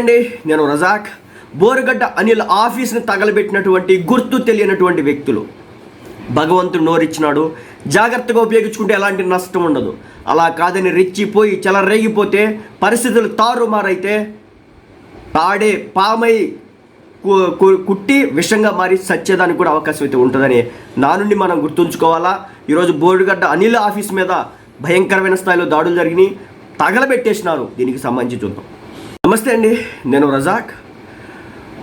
అండి నేను రజాక్ బోరుగడ్డ అనిల్ ఆఫీస్ని తగలబెట్టినటువంటి గుర్తు తెలియనటువంటి వ్యక్తులు. భగవంతుడు నోరిచ్చినాడు. జాగ్రత్తగా ఉపయోగించుకుంటే ఎలాంటి నష్టం ఉండదు. అలా కాదని రెచ్చిపోయి చెలరేగిపోతే పరిస్థితులు తారుమారైతే తాడే పామై కు- కు- కుట్టి విషంగా మారి సచ్చేదానికి కూడా అవకాశం అయితే ఉంటుందని నా నుండి మనం గుర్తుంచుకోవాలా? ఈరోజు బోరుగడ్డ అనిల్ ఆఫీస్ మీద భయంకరమైన స్థాయిలో దాడులు జరిగినాయి. తగలబెట్టేసినారు. దీనికి సంబంధించి చూద్దాం. నమస్తే అండి నేను రజాక్.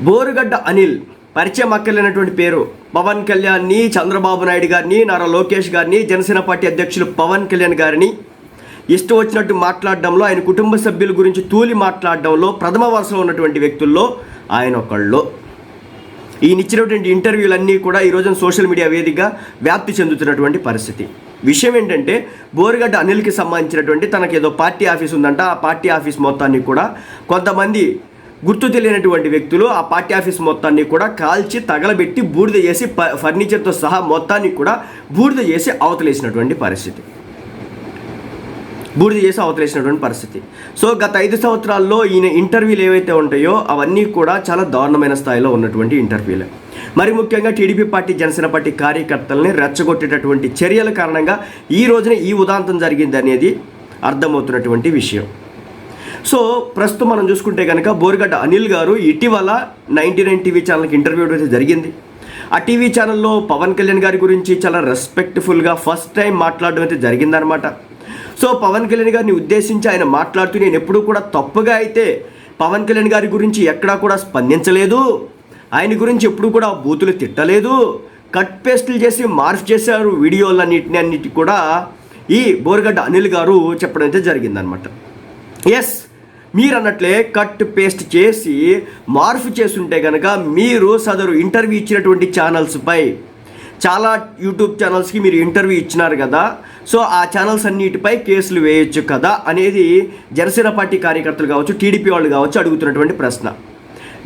బోరుగడ్డ అనిల్ పరిచయం అక్కర్లేనటువంటి పేరు. పవన్ కళ్యాణ్ని చంద్రబాబు నాయుడు గారిని నారా లోకేష్ గారిని జనసేన పార్టీ అధ్యక్షులు పవన్ కళ్యాణ్ గారిని. ఇష్టం వచ్చినట్టు మాట్లాడడంలో ఆయన కుటుంబ సభ్యుల గురించి తూలి మాట్లాడడంలో ప్రథమ వరుసలో ఉన్నటువంటి వ్యక్తుల్లో ఆయన ఒకళ్ళు. ఈయన ఇచ్చినటువంటి ఇంటర్వ్యూలన్నీ కూడా ఈ రోజున సోషల్ మీడియా వేదికగా వ్యాప్తి చెందుతున్నటువంటి పరిస్థితి. విషయం ఏంటంటే బోరుగడ్డ అనిల్కి సంబంధించినటువంటి తనకి ఏదో పార్టీ ఆఫీస్ ఉందంట. ఆ పార్టీ ఆఫీస్ మొత్తాన్ని కూడా కొంతమంది గుర్తు తెలియనటువంటి వ్యక్తులు ఆ పార్టీ ఆఫీస్ మొత్తాన్ని కూడా కాల్చి తగలబెట్టి బూడిద చేసి ప- ఫర్నిచర్తో సహా మొత్తాన్ని కూడా బూడిద చేసి అవతలేసినటువంటి పరిస్థితి. బూడిద చేసి అవతలేసినటువంటి పరిస్థితి. సో గత ఐదు సంవత్సరాల్లో ఈయన ఇంటర్వ్యూలు ఏవైతే ఉంటాయో అవన్నీ కూడా చాలా దారుణమైన స్థాయిలో ఉన్నటువంటి ఇంటర్వ్యూలే. మరి ముఖ్యంగా టీడీపీ పార్టీ జనసేన పార్టీ కార్యకర్తల్ని రెచ్చగొట్టేటటువంటి చర్యల కారణంగా ఈ రోజున ఈ ఉదాంతం జరిగింది అనేది అర్థమవుతున్నటువంటి విషయం. సో ప్రస్తుతం మనం చూసుకుంటే కనుక బోరిగడ్డ అనిల్ గారు ఇటీవల నైంటీ నైన్ టీవీ ఛానల్కి ఇంటర్వ్యూ ఇవ్వడం అయితే జరిగింది. ఆ టీవీ ఛానల్లో పవన్ కళ్యాణ్ గారి గురించి చాలా రెస్పెక్ట్ఫుల్గా ఫస్ట్ టైం మాట్లాడడం అయితే జరిగిందనమాట సో పవన్ కళ్యాణ్ గారిని ఉద్దేశించి ఆయన మాట్లాడుతూ నేను ఎప్పుడూ కూడా తప్పుగా అయితే పవన్ కళ్యాణ్ గారి గురించి ఎక్కడా కూడా స్పందించలేదు. ఆయన గురించి ఎప్పుడు కూడా బూతులు తిట్టలేదు. కట్ పేస్టులు చేసి మార్ఫ్ చేశారు వీడియోలన్నిటిని అన్నిటి కూడా. ఈ బోర్గడ్డ అనిల్ గారు చెప్పడం అయితే జరిగిందనమాట ఎస్ మీరు అన్నట్లే కట్ పేస్ట్ చేసి మార్ఫ్ చేస్తుంటే కనుక మీరు సదరు ఇంటర్వ్యూ ఇచ్చినటువంటి ఛానల్స్పై చాలా యూట్యూబ్ ఛానల్స్కి మీరు ఇంటర్వ్యూ ఇచ్చినారు కదా. సో ఆ ఛానల్స్ అన్నిటిపై కేసులు వేయొచ్చు కదా అనేది జనసేన పార్టీ కార్యకర్తలు కావచ్చు టీడీపీ వాళ్ళు కావచ్చు అడుగుతున్నటువంటి ప్రశ్న.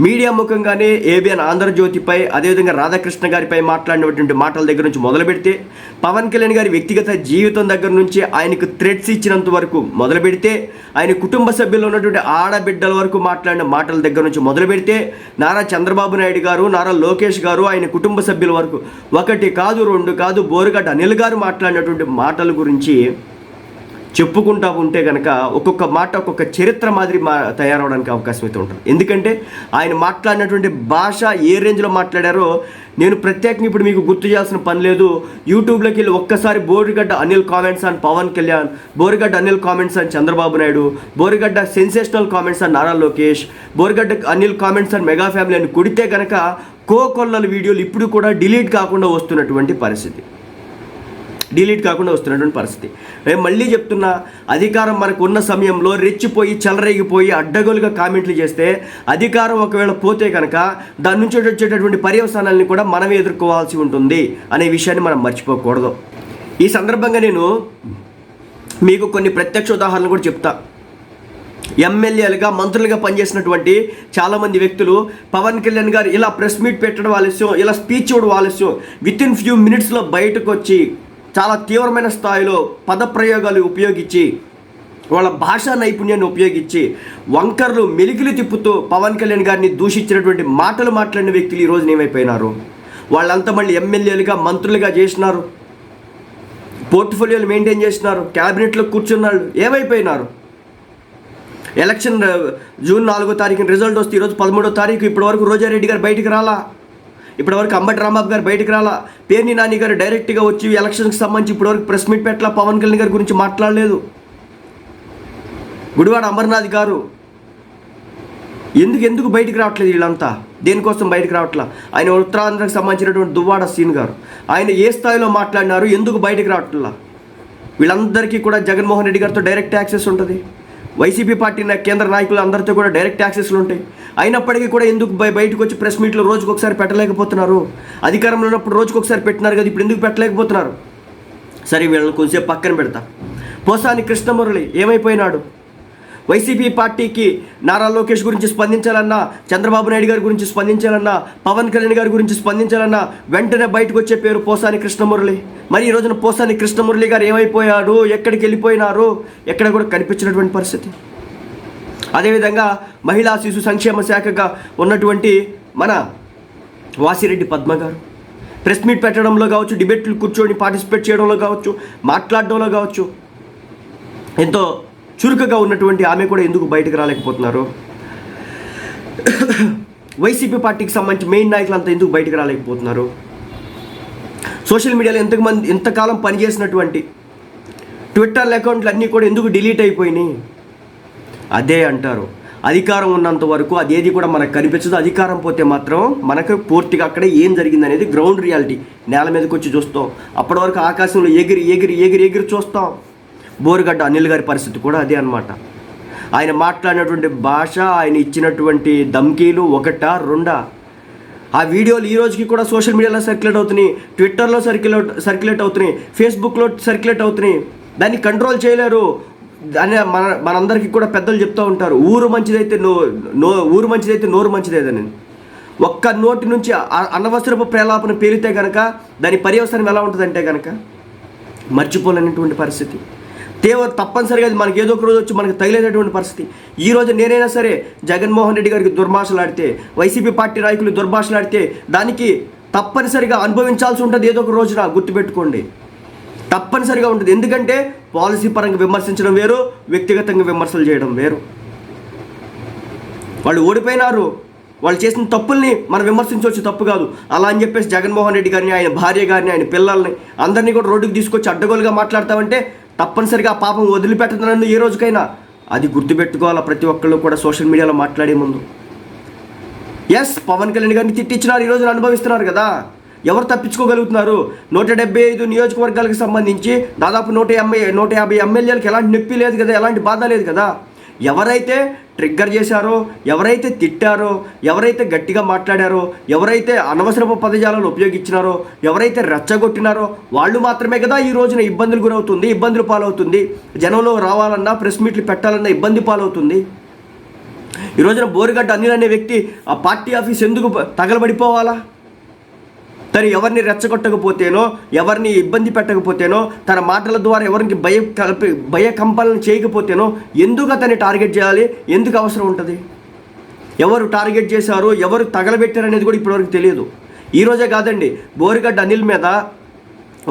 మీడియా ముఖంగానే ఏబిఎన్ ఆంధ్రజ్యోతిపై అదేవిధంగా రాధాకృష్ణ గారిపై మాట్లాడినటువంటి మాటల దగ్గర నుంచి మొదలు పెడితే పవన్ కళ్యాణ్ గారి వ్యక్తిగత జీవితం దగ్గర నుంచి ఆయనకు థ్రెడ్స్ ఇచ్చినంత వరకు మొదలు పెడితే ఆయన కుటుంబ సభ్యులు ఉన్నటువంటి ఆడబిడ్డల వరకు మాట్లాడిన మాటల దగ్గర నుంచి మొదలు పెడితే నారా చంద్రబాబు నాయుడు గారు నారా లోకేష్ గారు ఆయన కుటుంబ సభ్యుల వరకు ఒకటి కాదు రెండు కాదు బోరుగడ్డ అనిల్ గారు మాట్లాడినటువంటి మాటల గురించి చెప్పుకుంటా ఉంటే కనుక ఒక్కొక్క మాట ఒక్కొక్క చరిత్ర మాదిరి మా తయారవడానికి అవకాశం అయితే ఉంటుంది. ఎందుకంటే ఆయన మాట్లాడినటువంటి భాష ఏ రేంజ్లో మాట్లాడారో నేను ప్రత్యేకంగా ఇప్పుడు మీకు గుర్తు చేయాల్సిన పని లేదు. యూట్యూబ్లోకి వెళ్ళి ఒక్కసారి బోరుగడ్డ అనిల్ కామెంట్స్ అని పవన్ కళ్యాణ్ బోరుగడ్డ అనిల్ కామెంట్స్ అని చంద్రబాబు నాయుడు బోరుగడ్డ సెన్సేషనల్ కామెంట్స్ అని నారా లోకేష్ బోరుగడ్డ అనిల్ కామెంట్స్ అని మెగా ఫ్యామిలీ అని కొడితే కనుక కోకొల్లల వీడియోలు ఇప్పుడు కూడా డిలీట్ కాకుండా వస్తున్నటువంటి పరిస్థితి. డిలీట్ కాకుండా వస్తున్నటువంటి పరిస్థితి. నేను మళ్ళీ చెప్తున్నా అధికారం మనకు ఉన్న సమయంలో రెచ్చిపోయి చెలరేగిపోయి అడ్డగోలుగా కామెంట్లు చేస్తే అధికారం ఒకవేళ పోతే కనుక దాని నుంచి వచ్చేటటువంటి పర్యవసానాలని కూడా మనమే ఎదుర్కోవాల్సి ఉంటుంది అనే విషయాన్ని మనం మర్చిపోకూడదు. ఈ సందర్భంగా నేను మీకు కొన్ని ప్రత్యక్ష ఉదాహరణలు కూడా చెప్తా. ఎమ్మెల్యేలుగా మంత్రులుగా పనిచేసినటువంటి చాలామంది వ్యక్తులు పవన్ కళ్యాణ్ గారు ఇలా ప్రెస్ మీట్ పెట్టడం ఆలస్యం ఇలా స్పీచ్ ఇవ్వడం ఆలస్యం. విత్ ఇన్ ఫ్యూ మినిట్స్లో బయటకు వచ్చి చాలా తీవ్రమైన స్థాయిలో పదప్రయోగాలు ఉపయోగించి వాళ్ళ భాషా నైపుణ్యాన్ని ఉపయోగించి వంకర్లు మెలికిలు తిప్పుతూ పవన్ కళ్యాణ్ గారిని దూషించినటువంటి మాటలు మాట్లాడిన వ్యక్తులు ఈరోజు ఏమైపోయినారు? వాళ్ళంతా మళ్ళీ ఎమ్మెల్యేలుగా మంత్రులుగా చేసినారు. పోర్ట్ఫోలియోలు మెయింటైన్ చేసినారు. క్యాబినెట్లో కూర్చున్నారు ఏమైపోయినారు? ఎలక్షన్ జూన్ నాలుగో తారీఖున రిజల్ట్ వస్తే ఈరోజు పదమూడో తారీఖు ఇప్పటివరకు రోజారెడ్డి గారు బయటికి రాలా? ఇప్పటి వరకు అంబటి రాంబాబు గారు బయటకు రాలా. పేర్ని నాని గారు డైరెక్ట్గా వచ్చి ఎలక్షన్కి సంబంధించి ఇప్పటివరకు ప్రెస్ మీట్ పెట్టలా. పవన్ కళ్యాణ్ గారి గురించి మాట్లాడలేదు. గుడివాడ అమర్నాథ్ గారు ఎందుకు ఎందుకు బయటకు రావట్లేదు వీళ్ళంతా? దేనికోసం బయటకు రావట్లా? ఆయన ఉత్తరాంధ్రకు సంబంధించినటువంటి దువ్వాడ సీన్ గారు. ఆయన ఏ స్థాయిలో మాట్లాడినారు? ఎందుకు బయటకు రావట్లా? వీళ్ళందరికీ కూడా జగన్మోహన్ రెడ్డి గారితో డైరెక్ట్ యాక్సెస్ ఉంటుంది. వైసీపీ పార్టీ నా- కేంద్ర నాయకులు అందరితో కూడా డైరెక్ట్ యాక్సెస్లు ఉంటాయి అయినప్పటికీ కూడా ఎందుకు బయటకు వచ్చి ప్రెస్ మీట్లో రోజుకు ఒకసారి పెట్టలేకపోతున్నారు? అధికారంలో ఉన్నప్పుడు రోజుకు ఒకసారి పెట్టినారు కదా ఇప్పుడు ఎందుకు పెట్టలేకపోతున్నారు? సరే వీళ్ళని కొంచెంసేపు పక్కన పెడతా. పోసాని కృష్ణమురళి ఏమైపోయినాడు? వైసీపీ పార్టీకి నారా లోకేష్ గురించి స్పందించాలన్నా చంద్రబాబు నాయుడు గారి గురించి స్పందించాలన్నా పవన్ కళ్యాణ్ గారి గురించి స్పందించాలన్నా వెంటనే బయటకు వచ్చే పేరు పోసాని కృష్ణమురళి. మరి ఈ రోజున పోసాని కృష్ణమురళి గారు ఏమైపోయాడు ఎక్కడికి వెళ్ళిపోయినారు? ఎక్కడ కూడా కనిపించినటువంటి పరిస్థితి. అదేవిధంగా మహిళా శిశు సంక్షేమ శాఖగా ఉన్నటువంటి మన వాసిరెడ్డి పద్మ గారు. ప్రెస్ మీట్ పెట్టడంలో కావచ్చు డిబేట్లు కూర్చొని పార్టిసిపేట్ చేయడంలో కావచ్చు మాట్లాడడంలో కావచ్చు ఎంతో చురుకుగా ఉన్నటువంటి ఆమె కూడా ఎందుకు బయటకు రాలేకపోతున్నారు? వైసీపీ పార్టీకి సంబంధించి మెయిన్ నాయకులంతా ఎందుకు బయటకు రాలేకపోతున్నారు? సోషల్ మీడియాలో ఎంతమంది ఎంతకాలం పనిచేసినటువంటి ట్విట్టర్ అకౌంట్లు అన్నీ కూడా ఎందుకు డిలీట్ అయిపోయినాయి? అదే అంటారు. అధికారం ఉన్నంత వరకు అదేది కూడా మనకు కనిపించదు. అధికారం పోతే మాత్రం మనకు పూర్తిగా అక్కడ ఏం జరిగింది అనేది గ్రౌండ్ రియాలిటీ నేల మీదకి వచ్చి చూస్తాం. అప్పటి వరకు ఆకాశంలో ఎగిరి ఎగిరి ఎగిరి ఎగిరి చూస్తాం. బోరుగడ్డ అనిల్ గారి పరిస్థితి కూడా అదే అన్నమాట. ఆయన మాట్లాడినటువంటి భాష ఆయన ఇచ్చినటువంటి ధమ్కీలు ఒకటా రెండా? ఆ వీడియోలు ఈ రోజుకి కూడా సోషల్ మీడియాలో సర్క్యులేట్ అవుతున్నాయి ట్విట్టర్లో సర్క్యులేట్ సర్క్యులేట్ అవుతున్నాయి ఫేస్బుక్లో సర్క్యులేట్ అవుతున్నాయి. దాన్ని కంట్రోల్ చేయలేరు. అని మన మనందరికీ కూడా పెద్దలు చెప్తూ ఉంటారు ఊరు మంచిదైతే నో నో ఊరు మంచిదైతే నోరు మంచిదేదని. ఒక్క నోటి నుంచి అనవసరపు ప్రేలాపన పేలితే కనుక దాని పర్యవసరం ఎలా ఉంటుందంటే కనుక మర్చిపోలేనటువంటి పరిస్థితి. తీవ్ర తప్పనిసరిగా అది మనకి ఏదో ఒక రోజు వచ్చి మనకి తగిలేటటువంటి పరిస్థితి. ఈ రోజు నేనైనా సరే జగన్మోహన్ రెడ్డి గారికి దుర్భాషలాడితే వైసీపీ పార్టీ నాయకులు దుర్భాషలాడితే దానికి తప్పనిసరిగా అనుభవించాల్సి ఉంటుంది ఏదో ఒక రోజున గుర్తుపెట్టుకోండి. తప్పనిసరిగా ఉంటుంది. ఎందుకంటే పాలసీ పరంగా విమర్శించడం వేరు వ్యక్తిగతంగా విమర్శలు చేయడం వేరు. వాళ్ళు ఓడిపోయినారు. వాళ్ళు చేసిన తప్పుల్ని మనం విమర్శించవచ్చు తప్పు కాదు. అలా అని చెప్పేసి జగన్మోహన్ రెడ్డి గారిని ఆయన భార్య గారిని ఆయన పిల్లల్ని అందరినీ కూడా రోడ్డుకి తీసుకొచ్చి అడ్డగోలుగా మాట్లాడతామంటే తప్పనిసరిగా పాపం వదిలిపెట్టదన్నది ఏ రోజుకైనా. అది గుర్తుపెట్టుకోవాలా ప్రతి ఒక్కళ్ళు కూడా సోషల్ మీడియాలో మాట్లాడే ముందు. ఎస్ పవన్ కళ్యాణ్ గారిని తిట్టించినారు ఈ రోజున అనుభవిస్తున్నారు కదా. ఎవరు తప్పించుకోగలుగుతున్నారు? నూట డెబ్బై ఐదు నియోజకవర్గాలకు సంబంధించి దాదాపు నూట యాభై నూట యాభై ఎమ్మెల్యేలకు ఎలాంటి నొప్పి లేదు కదా ఎలాంటి బాధ లేదు కదా. ఎవరైతే ట్రిగ్గర్ చేశారో ఎవరైతే తిట్టారో ఎవరైతే గట్టిగా మాట్లాడారో ఎవరైతే అనవసరపు పదజాలను ఉపయోగించినారో ఎవరైతే రెచ్చగొట్టినారో వాళ్ళు మాత్రమే కదా ఈ రోజున ఇబ్బందులు గురవుతుంది ఇబ్బందులు పాలవుతుంది. జనంలో రావాలన్నా ప్రెస్ మీట్లు పెట్టాలన్నా ఇబ్బంది పాలవుతుంది. ఈ రోజున బోరుగడ్డ అనిల్ అనే వ్యక్తి ఆ పార్టీ ఆఫీస్ ఎందుకు తగలబడిపోవాలా? తను ఎవరిని రెచ్చగొట్టకపోతేనో ఎవరిని ఇబ్బంది పెట్టకపోతేనో తన మాటల ద్వారా ఎవరికి భయ కల్పి భయ కంపలను చేయకపోతేనో ఎందుకు అతన్ని టార్గెట్ చేయాలి? ఎందుకు అవసరం ఉంటుంది? ఎవరు టార్గెట్ చేశారు? ఎవరు తగలబెట్టారు అనేది కూడా ఇప్పటివరకు తెలియదు. ఈరోజే కాదండి బోరుగడ్డ అనిల్ మీద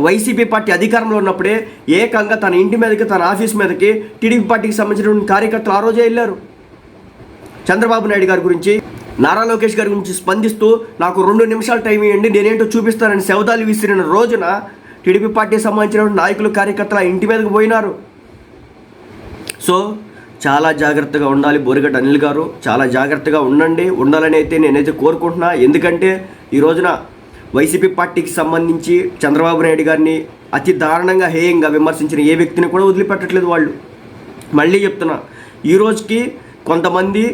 వైసీపీ పార్టీ అధికారంలో ఉన్నప్పుడే ఏకంగా తన ఇంటి మీదకి తన ఆఫీస్ మీదకి టీడీపీ పార్టీకి సంబంధించినటువంటి కార్యకర్తలు ఆ రోజే వెళ్ళారు. చంద్రబాబు నాయుడు గారి గురించి నారా లోకేష్ గారి గురించి స్పందిస్తూ నాకు రెండు నిమిషాలు టైం ఇవ్వండి నేనేంటో చూపిస్తానని శవదాలు విసిరిన రోజున టీడీపీ పార్టీకి సంబంధించిన నాయకులు కార్యకర్తలు ఇంటి మీదకి పోయినారు. సో చాలా జాగ్రత్తగా ఉండాలి బోరిగడ్డ అనిల్ గారు. చాలా జాగ్రత్తగా ఉండండి. ఉండాలని అయితే నేనైతే కోరుకుంటున్నా. ఎందుకంటే ఈ రోజున వైసీపీ పార్టీకి సంబంధించి చంద్రబాబు నాయుడు గారిని అతి దారుణంగా హేయంగా విమర్శించిన ఏ వ్యక్తిని కూడా వదిలిపెట్టట్లేదు వాళ్ళు. మళ్ళీ చెప్తున్నా ఈ రోజుకి కొంతమంది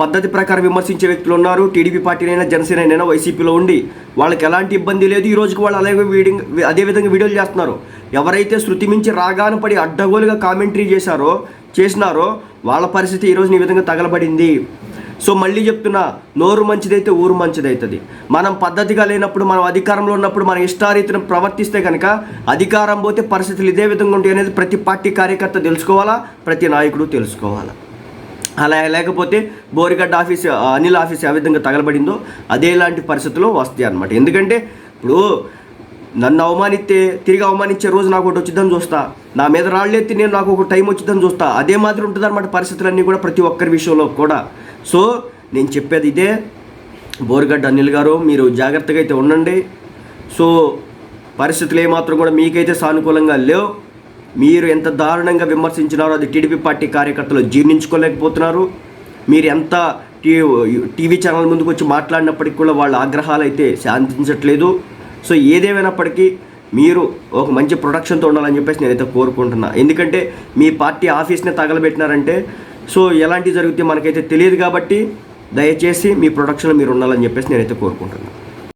పద్ధతి ప్రకారం విమర్శించే వ్యక్తులు ఉన్నారు. టీడీపీ పార్టీనైనా జనసేనైనా వైసీపీలో ఉండి వాళ్ళకి ఎలాంటి ఇబ్బంది లేదు. ఈ రోజుకి వాళ్ళు అలాగే వీడింగ్ అదే విధంగా వీడియోలు చేస్తున్నారు. ఎవరైతే శృతి మించి రాగాను పడి అడ్డగోలుగా కామెంటరీ చేశారో చేసినారో వాళ్ళ పరిస్థితి ఈ రోజున ఈ విధంగా తగలబడింది. సో మళ్ళీ చెప్తున్నా నోరు మంచిదైతే ఊరు మంచిదవుతుంది మనం పద్ధతిగా లేనప్పుడు మనం అధికారంలో ఉన్నప్పుడు మన ఇష్టారీతిని ప్రవర్తిస్తే కనుక అధికారం పోతే పరిస్థితులు ఇదే విధంగా ఉంటాయి అనేది ప్రతి పార్టీ కార్యకర్త తెలుసుకోవాలా? ప్రతి నాయకుడు తెలుసుకోవాలా? అలా లేకపోతే బోరిగడ్డ ఆఫీస్ అనిల్ ఆఫీస్ ఏ విధంగా తగలబడిందో అదేలాంటి పరిస్థితులు వస్తాయి అనమాట ఎందుకంటే ఇప్పుడు నన్ను అవమానిస్తే తిరిగి అవమానించే రోజు నాకు ఒకటి వచ్చిందని చూస్తా. నా మీద రాళ్ళెత్తి నేను నాకు ఒక టైం వచ్చిందని చూస్తా. అదే మాదిరి ఉంటుంది అనమాట పరిస్థితులన్నీ కూడా ప్రతి ఒక్కరి విషయంలో కూడా. సో నేను చెప్పేది ఇదే. బోరుగడ్డ అనిల్ గారు మీరు జాగ్రత్తగా అయితే ఉండండి. సో పరిస్థితులు ఏమాత్రం కూడా మీకైతే సానుకూలంగా లేవు. మీరు ఎంత దారుణంగా విమర్శించినారో అది టీడీపీ పార్టీ కార్యకర్తలు జీర్ణించుకోలేకపోతున్నారు. మీరు ఎంత టీవీ ఛానల్ ముందుకు వచ్చి మాట్లాడినప్పటికీ కూడా వాళ్ళ ఆగ్రహాలు అయితే శాంతించట్లేదు. సో ఏదేమైనప్పటికీ మీరు ఒక మంచి ప్రొడక్షన్తో ఉండాలని చెప్పేసి నేనైతే కోరుకుంటున్నా. ఎందుకంటే మీ పార్టీ ఆఫీస్ని తగలబెట్టినారంటే సో ఎలాంటివి జరిగితే మనకైతే తెలియదు కాబట్టి దయచేసి మీ ప్రొడక్షన్లో మీరు ఉండాలని చెప్పేసి నేనైతే కోరుకుంటున్నాను